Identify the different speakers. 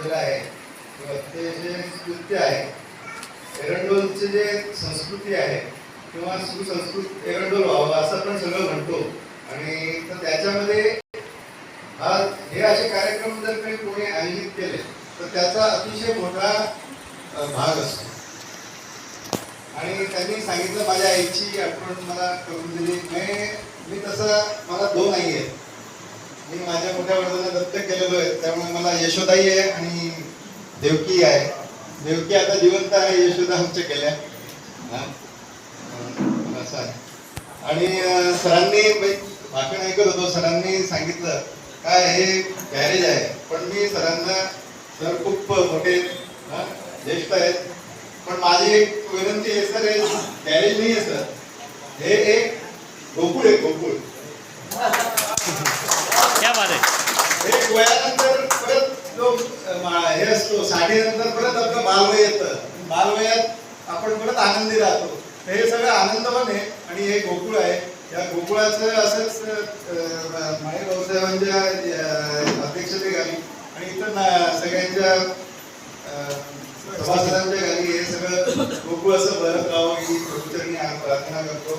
Speaker 1: रुजलं आहे. किंवा ते जे नृत्य आहे एरंडोलचे जे संस्कृती आहे किंवा सुसंस्कृत एरंडोल व्हावं असं आपण सगळं म्हणतो. आणि तर त्याच्यामध्ये हा हे असे कार्यक्रम जर काही कोणी आयोजित केले तर त्याचा अतिशय मोठा भाग असतो. आणि त्यांनी सांगितलं माझ्या आईची आठवण मला करून दिली. मी मी तसं मला दोन आई आहेत मी माझ्या मोठ्या वडिलांना दत्तक केलेलो आहे त्यामुळे मला यशोदाई आहे आणि देवकी आहे. देवकी आता जिवंत आहे यशोदा आमच्या केल्या. असं आहे. आणि सरांनी मी भाषण ऐकत होतो सरांनी सांगितलं काय हे गॅरेज आहे पण मी सरांना सर खूप मोठे हा, ज्येष्ठ आहेत. पण माझी एक विनंती आहे सर हे गॅरेज नाही आहे सर. हे एक गोकुळ आहे गोकुळ
Speaker 2: क्या बात आहे
Speaker 1: एक वयानंतर परत जो हे असतो साठीनंतर परत आपलं बालवय येतं बालवयात आपण परत आनंदी राहतो हे सगळं आनंदवन आहे आणि हे गोकुळ आहे या गोकुळाचं असंच अं, माळे भाऊसाहेबांच्या अध्यक्षतेखाली आणि इतर ना- सगळ्यांच्या सभासदांच्या खाली हे सगळं गोकुळ असं भरत राहावं ही प्रभूचरणी प्रार्थना करतो.